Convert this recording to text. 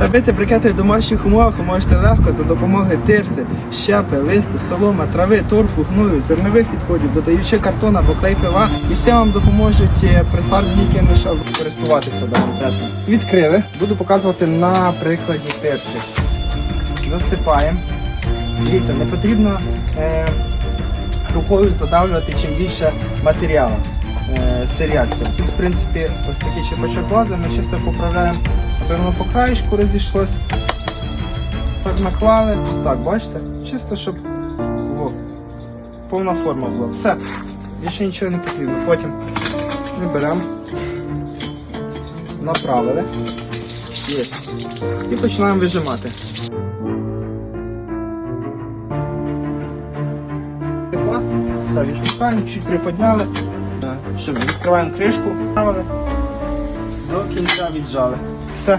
Робити брикети в домашніх умовах ви можете легко за допомогою тирси, щепи, листя, солома, трави, торфу, гною, зернових відходів, додаючи картон або клей пива. І цим вам допоможуть е, присадні миша користуватися даним пресом. Відкрили. Буду показувати на прикладі тирси. Засипаємо. Дивіться, не потрібно е, рукою задавлювати чим більше матеріалу. Е, сиріація. Тут, в принципі, ось такий черпачок лази, ми чисто поправляємо, напевно, по краєчку розійшлось. Так наклали, ось так, бачите? Чисто, щоб во, повна форма була. Все. Більше нічого не потрібно. Потім ми беремо, направили. Є. І починаємо вижимати. Все, відпускаємо, чуть приподняли. Е, Щоб відкриваємо кришку, ставили, до кінця віджали. Все.